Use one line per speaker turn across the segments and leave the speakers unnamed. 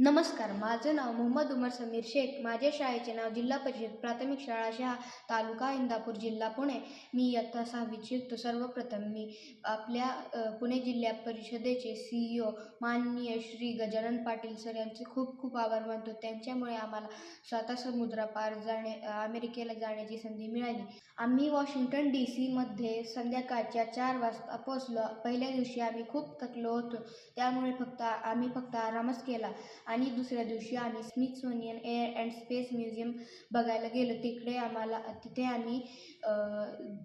नमस्कार माझं नाव मोहम्मद उमर समीर शेख. माझ्या शाळेचे नाव जिल्हा परिषद प्राथमिक शाळा शहा तालुका इंदापूर जिल्हा पुणे. मी इयत्ता सहावीत शिकतो सर्वप्रथम मी आपल्या पुणे जिल्हा परिषदेचे सी ई ओ माननीय श्री गजानन पाटील सर यांचे खूप खूप आभार मानतो. त्यांच्यामुळे आम्हाला स्वतः समुद्रापार जाणे अमेरिकेला जाण्याची संधी मिळाली. आम्ही वॉशिंग्टन डी सीमध्ये संध्याकाळच्या चार वाजता पोचलो पहिल्या दिवशी आम्ही खूप थकलो होतो. त्यामुळे फक्त आम्ही फक्त आरामच केला. आणि दुसऱ्या दिवशी आम्ही Smithsonian Air and Space Museum बघायला गेलो. तिकडे आम्हाला तिथे आम्ही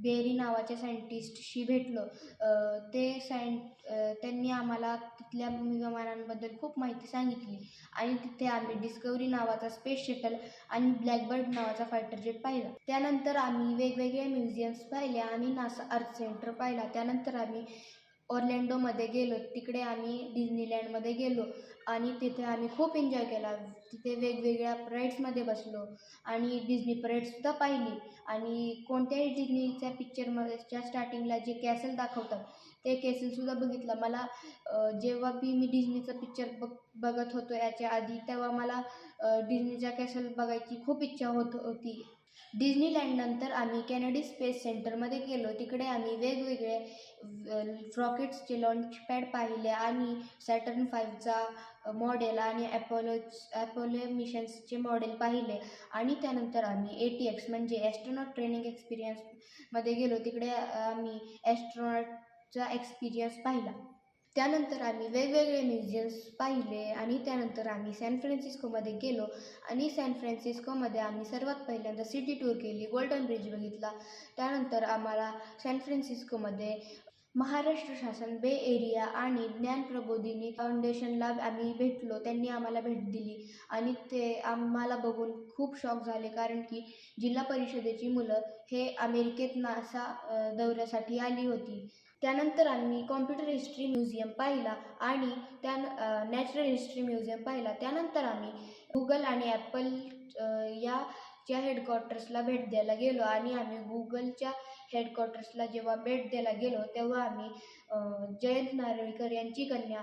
बेरी नावाच्या सायंटिस्टशी भेटलो. ते सायं त्यांनी आम्हाला तिथल्या विमानांबद्दल खूप माहिती सांगितली. आणि तिथे आम्ही डिस्कवरी नावाचा स्पेस शटल आणि ब्लॅकबर्ड नावाचा फायटर जेट पाहिला. त्यानंतर आम्ही वेगवेगळे म्युझियम्स पाहिले आणि नासा अर्थ सेंटर पाहिला. त्यानंतर आम्ही ऑर्लँडोमध्ये गेलो. तिकडे आम्ही डिझनीलँडमध्ये गेलो आणि तिथे आम्ही खूप एन्जॉय केला. तिथे वेगवेगळ्या परेड्समध्ये बसलो आणि डिझनी परेडसुद्धा पाहिली. आणि कोणत्याही डिझनीच्या पिक्चरमध्येच्या स्टार्टिंगला जे कॅसल दाखवतात ते कॅसलसुद्धा बघितलं. मला जेव्हा बी मी डिझनीचं पिक्चर बघ बघत होतो याच्या आधी तेव्हा मला डिझनीचा कॅसल बघायची खूप इच्छा होत होती. डिझनीलँडनंतर आम्ही कॅनडी स्पेस सेंटरमध्ये गेलो. तिकडे आम्ही वेगवेगळे रॉकेट्सचे लॉन्चपॅड पाहिले आणि सॅटर्न फाईव्हचा मॉडेल आणि ॲपोलो ॲपोलो मिशन्सचे मॉडेल पाहिले. आणि त्यानंतर आम्ही ए टी एक्स म्हणजे ॲस्ट्रॉनॉट ट्रेनिंग एक्सपिरियन्समध्ये गेलो. तिकडे आम्ही ॲस्ट्रॉनॉटचा एक्सपिरियन्स पाहिला. त्यानंतर आम्ही वेगवेगळे म्युझियम्स पाहिले आणि त्यानंतर आम्ही सॅन फ्रान्सिस्कोमध्ये गेलो आणि सॅन फ्रान्सिस्कोमध्ये आम्ही सर्वात पहिल्यांदा सिटी टूर केली गोल्डन ब्रिज बघितला. त्यानंतर आम्हाला सॅन फ्रान्सिस्कोमध्ये महाराष्ट्र शासन बे एरिया आणि ज्ञान प्रबोधिनी फाउंडेशनला आम्ही भेटलो. त्यांनी आम्हाला भेट दिली आणि ते आम्हाला बघून खूप शॉक झाले. कारण की जिल्हा परिषदेची मुलं हे अमेरिकेत नासा दौऱ्यासाठी आली होती. त्यानंतर आम्ही कॉम्प्युटर हिस्ट्री म्युझियम पाहिला आणि त्या नॅचरल हिस्ट्री म्युझियम पाहिला. त्यानंतर आम्ही गुगल आणि ॲपल या च्या हेडक्वार्टर्सला भेट द्यायला गेलो आणि आम्ही गुगलच्या हेडक्वार्टर्सला जेव्हा भेट द्यायला गेलो तेव्हा आम्ही जयंत नारळीकर यांची कन्या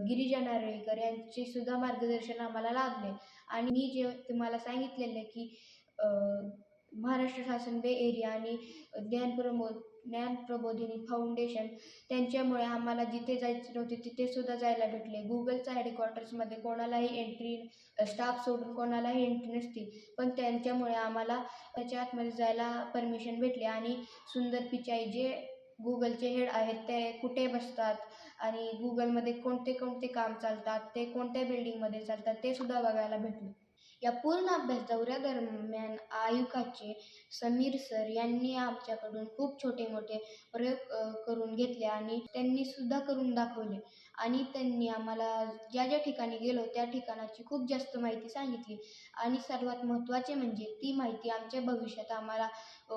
गिरिजा नारळीकर यांचे सुद्धा मार्गदर्शन आम्हाला लाभले आणि मी जे तुम्हाला सांगितलेलं की महाराष्ट्र शासन बे एरिया आणि ज्ञान प्रमो ज्ञान प्रबोधिनी फाउंडेशन त्यांच्यामुळे आम्हाला जिथे जायचं नव्हते तिथे सुद्धा जायला भेटले. गुगलच्या हेडक्वार्टर्समध्ये कोणालाही एंट्री स्टाफ सोडून कोणालाही एंट्री नसती. पण त्यांच्यामुळे आम्हाला त्याच्या आतमध्ये जायला परमिशन भेटली आणि सुंदर पिचाई जे गुगलचे हेड आहेत ते कुठे बसतात आणि गुगलमध्ये कोणते कोणते काम चालतात ते कोणत्या बिल्डिंगमध्ये चालतात ते सुद्धा बघायला भेटले. या पूर्ण अभ्यास दौऱ्यादरम्यान आयुकाचे समीर सर यांनी आमच्याकडून खूप छोटे मोठे प्रयोग करून घेतले आणि त्यांनी सुद्धा करून दाखवले. आणि त्यांनी आम्हाला ज्या ज्या ठिकाणी गेलो त्या ठिकाणाची खूप जास्त माहिती सांगितली. आणि सर्वात महत्त्वाचे म्हणजे ती माहिती आमच्या भविष्यात आम्हाला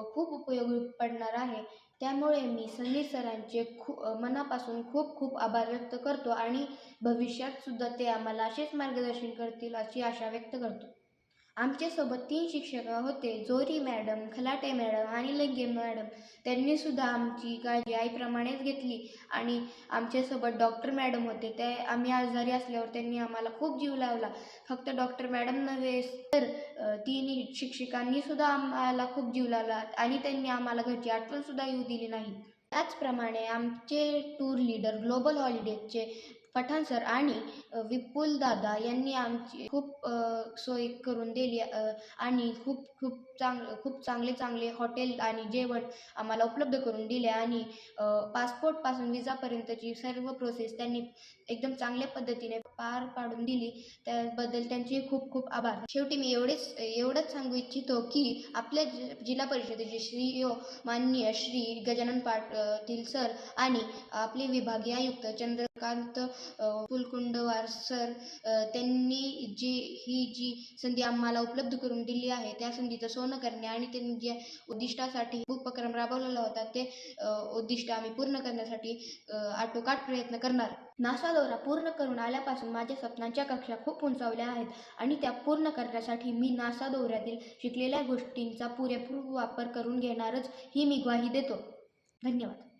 खूप उपयोगी पडणार आहे. त्यामुळे मी समीर सरांचे खू मनापासून खूप खूप आभार व्यक्त करतो आणि भविष्यात सुद्धा ते आम्हाला असेच मार्गदर्शन करतील अशी आशा व्यक्त करतो. आमच्यासोबत तीन शिक्षक होते जोरी मॅडम खलाटे मॅडम आणि लंगे मॅडम. त्यांनी सुद्धा आमची काळजी आईप्रमाणेच घेतली आणि आमच्यासोबत डॉक्टर मॅडम होते. ते आम्ही आजारी असल्यावर त्यांनी आम्हाला खूप जीव लावला. फक्त डॉक्टर मॅडम नव्हे तर तीन तिन्ही सुद्धा आम्हाला खूप जीव लावला आणि त्यांनी आम्हाला घरची आठवणसुद्धा येऊ दिली नाही. त्याचप्रमाणे आमचे टूर लीडर ग्लोबल हॉलिडेजचे पठाण सर आणि विपुल दादा यांनी आमची खूप सोय करून दिली आणि खूप खूप चांग खूप चांगले चांगले हॉटेल आणि जेवण आम्हाला उपलब्ध करून दिले आणि पासपोर्टपासून विजापर्यंतची सर्व प्रोसेस त्यांनी एकदम चांगल्या पद्धतीने पार पाडून दिली. त्याबद्दल त्यांचे खूप खूप आभार. शेवटी मी एवढेच एवढंच सांगू इच्छितो की आपल्या जि जिल्हा परिषदेचे श्री ओ माननीय श्री गजानन पाटील सर आणि आपले विभागीय आयुक्त चंद्र श्रीकांत फुलकुंडवार सर त्यांनी जी ही जी संधी आम्हाला उपलब्ध करून दिली आहे त्या संधीचं सोनं करणे आणि त्यांनी ज्या उद्दिष्टासाठी उपक्रम राबवलेला होता ते उद्दिष्ट आम्ही पूर्ण करण्यासाठी आटोकाट प्रयत्न करणार. नासा दौरा पूर्ण करून आल्यापासून माझ्या स्वप्नांच्या कक्षा खूप उंचावल्या आहेत आणि त्या पूर्ण करण्यासाठी मी नासा दौऱ्यातील शिकलेल्या गोष्टींचा पुरेपूर वापर करून घेणारच ही मी ग्वाही देतो. धन्यवाद.